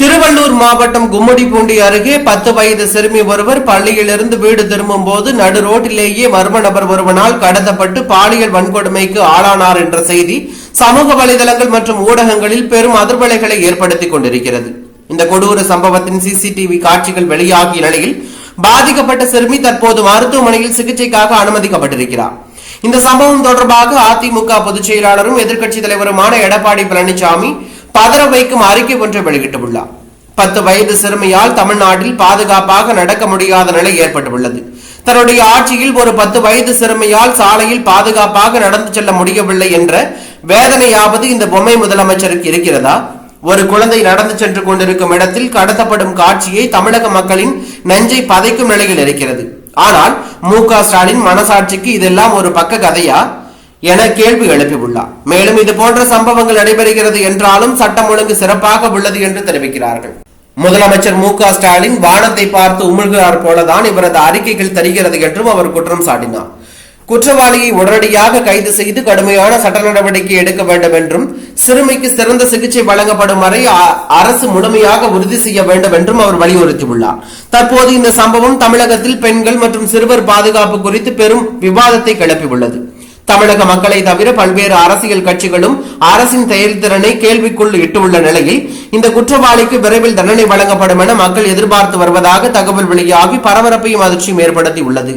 திருவள்ளூர் மாவட்டம் கும்முடிப்பூண்டி அருகே பத்து வயது சிறுமி ஒருவர் பள்ளியிலிருந்து வீடு திரும்பும் போது நடு ரோட்டிலேயே மர்ம நபர் ஒருவனால் கடத்தப்பட்டு பாலியல் வன்கொடுமைக்கு ஆளானார் என்ற செய்தி சமூக வலைதளங்கள் மற்றும் ஊடகங்களில் பெரும் அதிர்வலைகளை ஏற்படுத்திக் கொண்டிருக்கிறது. இந்த கொடூர சம்பவத்தின் சிசிடிவி காட்சிகள் வெளியாகிய நிலையில் பாதிக்கப்பட்ட சிறுமி தற்போது மருத்துவமனையில் சிகிச்சைக்காக அனுமதிக்கப்பட்டிருக்கிறார். இந்த சம்பவம் தொடர்பாக அதிமுக பொதுச் செயலாளரும் எதிர்க்கட்சித் தலைவருமான எடப்பாடி பழனிசாமி பதற வைக்கும் அறிக்கை ஒன்றை வெளியிட்டுள்ளார். பத்து வயது சிறுமியால் தமிழ்நாட்டில் பாதுகாப்பாக நடக்க முடியாத நிலை ஏற்பட்டுள்ளது. தன்னுடைய ஆட்சியில் ஒரு பத்து வயது சிறுமியால் சாலையில் பாதுகாப்பாக நடந்து செல்ல முடியவில்லை என்ற வேதனையாவது இந்த பொம்மை முதலமைச்சருக்கு இருக்கிறதா? ஒரு குழந்தை நடந்து சென்று கொண்டிருக்கும் இடத்தில் கடத்தப்படும் காட்சியை தமிழக மக்களின் நெஞ்சை பதைக்கும் நிலையில் இருக்கிறது. ஆனால் மு ஸ்டாலின் மனசாட்சிக்கு இதெல்லாம் ஒரு பக்க கதையா? என கேள்வி எழுப்பியுள்ளார். மேலும் இது போன்ற சம்பவங்கள் நடைபெறுகிறது என்றாலும் சட்டம் ஒழுங்கு சிறப்பாக உள்ளது என்று தெரிவிக்கிறார்கள். முதலமைச்சர் மு க ஸ்டாலின் வானத்தை பார்த்து உமிழ்கிறார் போலதான் இவரது அறிக்கைகள் தருகிறது என்றும் அவர் குற்றம் சாட்டினார். குற்றவாளியை உடனடியாக கைது செய்து கடுமையான சட்ட நடவடிக்கை எடுக்க வேண்டும் என்றும் சிறுமிக்கு சிறந்த சிகிச்சை வழங்கப்படும் வரை அரசு முழுமையாக உறுதி செய்ய வேண்டும் என்றும் அவர் வலியுறுத்தியுள்ளார். தற்போது இந்த சம்பவம் தமிழகத்தில் பெண்கள் மற்றும் சிறுவர் பாதுகாப்பு குறித்து பெரும் விவாதத்தை கிளப்பியுள்ளது. தமிழக மக்களை தவிர பல்வேறு அரசியல் கட்சிகளும் அரசின் செயல்திறனை கேள்விக்குள் இட்டுள்ள நிலையில் இந்த குற்றவாளிக்கு விரைவில் தண்டனை வழங்கப்படும் என மக்கள் எதிர்பார்த்து வருவதாக தகவல் வெளியாகி பரபரப்பையும் அதிர்ச்சியும் ஏற்படுத்தியுள்ளது.